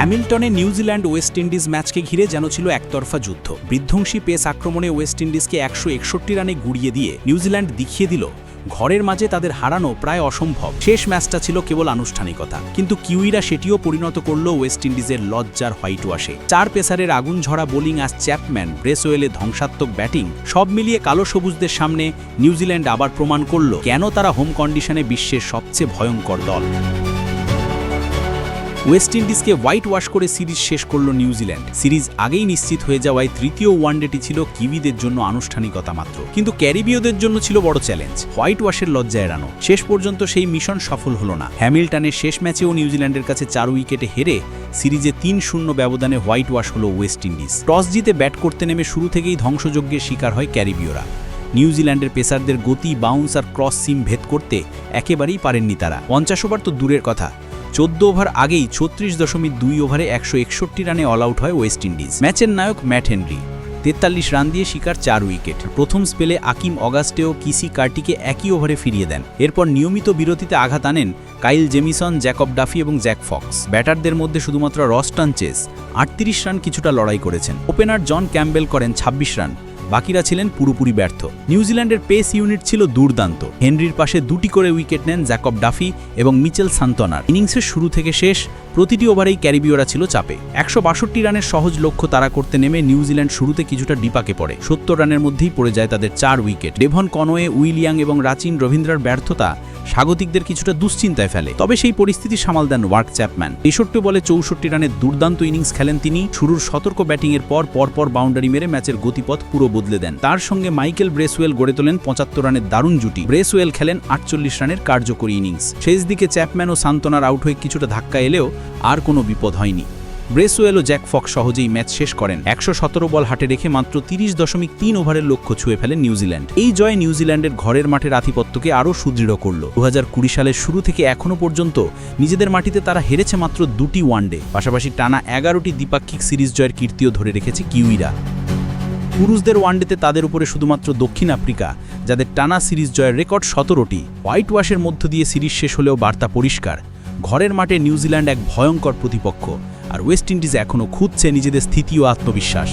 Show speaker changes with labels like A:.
A: হ্যামিল্টনে New Zealand West Indies ম্যাচকে ঘিরে যেন ছিল একতরফা যুদ্ধ। বিধ্বংসী পেস আক্রমণে ওয়েস্ট ইন্ডিজকে একশো একষট্টি রানে গুড়িয়ে দিয়ে নিউজিল্যান্ড দেখিয়ে দিল, ঘরের মাঝে তাদের হারানো প্রায় অসম্ভব। শেষ ম্যাচটা ছিল কেবল আনুষ্ঠানিকতা, কিন্তু কিউইরা সেটিও পরিণত করল ওয়েস্ট ইন্ডিজের লজ্জার হোয়াইট ওয়াশে চার পেসারের আগুন ঝরা বোলিং আজ চ্যাপম্যান ব্রেসওয়েলে ধ্বংসাত্মক ব্যাটিং, সব মিলিয়ে কালো সবুজদের সামনে নিউজিল্যান্ড আবার প্রমাণ করল কেন তারা হোম কন্ডিশনে বিশ্বের সবচেয়ে ভয়ঙ্কর দল। ওয়েস্ট ইন্ডিজকে হোয়াইট ওয়াশ করে সিরিজ শেষ করল নিউজিল্যান্ড সিরিজ আগেই নিশ্চিত হয়ে যাওয়ায় তৃতীয় ওয়ানডেটি ছিল কিউইদের জন্য আনুষ্ঠানিকতা মাত্র। কিন্তু ক্যারিবীয়দের জন্য ছিল বড় চ্যালেঞ্জ হোয়াইট ওয়াশের লজ্জা এড়ানো। শেষ পর্যন্ত সেই মিশন সফল হলো না। হ্যামিল্টনের শেষ ম্যাচেও নিউজিল্যান্ডের কাছে চার উইকেটে হেরে সিরিজে তিন শূন্য ব্যবধানে হোয়াইট ওয়াশ হল ওয়েস্ট ইন্ডিজ টস জিতে ব্যাট করতে নেমে শুরু থেকেই ধ্বংসযজ্ঞের শিকার হয় ক্যারিবীয়রা। নিউজিল্যান্ডের পেসারদের গতি বাউন্স আর ক্রস সিম ভেদ করতে একেবারেই পারেননি তারা। পঞ্চাশ ওভার তো দূরের কথা। চোদ্দ ওভার আগেই ছত্রিশ দশমিক দুই ওভারে একশো একষট্টি রানে অল আউট হয় ওয়েস্ট ইন্ডিজ। ম্যাচের নায়ক ম্যাট হেনরি তেতাল্লিশ রান দিয়ে শিকার চার উইকেট। প্রথম স্পেলে আকিম অগাস্টেও কিসি কার্টিকে একই ওভারে ফিরিয়ে দেন। এরপর নিয়মিত বিরতিতে আঘাত আনেন কাইল জেমিসন, জ্যাকব ডাফি এবং জ্যাক ফক্স। ব্যাটারদের মধ্যে শুধুমাত্র রস্টান চেস আটত্রিশ রান কিছুটা লড়াই করেছেন। ওপেনার জন ক্যাম্বেল করেন ২৬ রান। বাকিরা ছিলেন পুরোপুরি ব্যর্থ। নিউজিল্যান্ডের পেস ইউনিট ছিল দুর্দান্ত। হেনরির পাশে দুটি করে উইকেট নেন জ্যাকব ডাফি এবং মিচেল সান্তনার। ইনিংসের শুরু থেকে শেষ প্রতিটি ওভারেই ক্যারিবীয়রা ছিল চাপে। একশো বাষট্টি রানের সহজ লক্ষ্য তারা করতে নেমে নিউজিল্যান্ড শুরুতে কিছুটা ডিপাকে পড়ে। সত্তর রানের মধ্যেই পড়ে যায় তাদের চার উইকেট। ডেভন কনওয়ে উইলিয়াং এবং রাচিন রবীন্দ্রার ব্যর্থতা স্বাগতিকদের কিছুটা দুশ্চিন্তায় ফেলে। তবে সেই পরিস্থিতি সামাল দেন ওয়ার্ক চ্যাপম্যান তেষট্টি বলে চৌষট্টি রানের দুর্দান্ত ইনিংস খেলেন তিনি। শুরুর সতর্ক ব্যাটিংয়ের পর পরপর বাউন্ডারি মেরে ম্যাচের গতিপথ পুরো বদলে দেন। তার সঙ্গে মাইকেল ব্রেসওয়েল গড়ে তোলেন পঁচাত্তর রানের দারুণ জুটি। ব্রেসওয়েল খেলেন আটচল্লিশ রানের কার্যকরী ইনিংস। শেষ দিকে চ্যাপম্যান ও সান্তনার আউট হয়ে কিছুটা ধাক্কা এলেও আর কোনো বিপদ হয়নি। ব্রেসওয়েল ও জ্যাক ফক সহজেই ম্যাচ শেষ করেন। একশো সতেরো বল হাটে রেখে মাত্র তিরিশ দশমিক তিন ওভারের লক্ষ্য ছুঁয়ে ফেলেন নিউজিল্যান্ড। এই জয় নিউজিল্যান্ডের ঘরের মাঠের আধিপত্যকে আরও সুদৃঢ় করল। দু সালের শুরু থেকে এখনও পর্যন্ত নিজেদের মাটিতে তারা হেরেছে মাত্র দুটি ওয়ানডে। পাশাপাশি টানা এগারোটি দ্বিপাক্ষিক সিরিজ জয়ের কীর্তিও ধরে রেখেছে কিউইরা। পুরুষদের ওয়ানডেতে তাদের উপরে শুধুমাত্র দক্ষিণ আফ্রিকা, যাদের টানা সিরিজ জয়ের রেকর্ড সতেরোটি। হোয়াইট ওয়াশের মধ্য দিয়ে সিরিজ শেষ হলেও বার্তা পরিষ্কার। ঘরের মাঠে নিউজিল্যান্ড এক ভয়ঙ্কর প্রতিপক্ষ। আর ওয়েস্ট ইন্ডিজ এখনও খুঁজছে নিজেদের স্থিতি ও আত্মবিশ্বাস।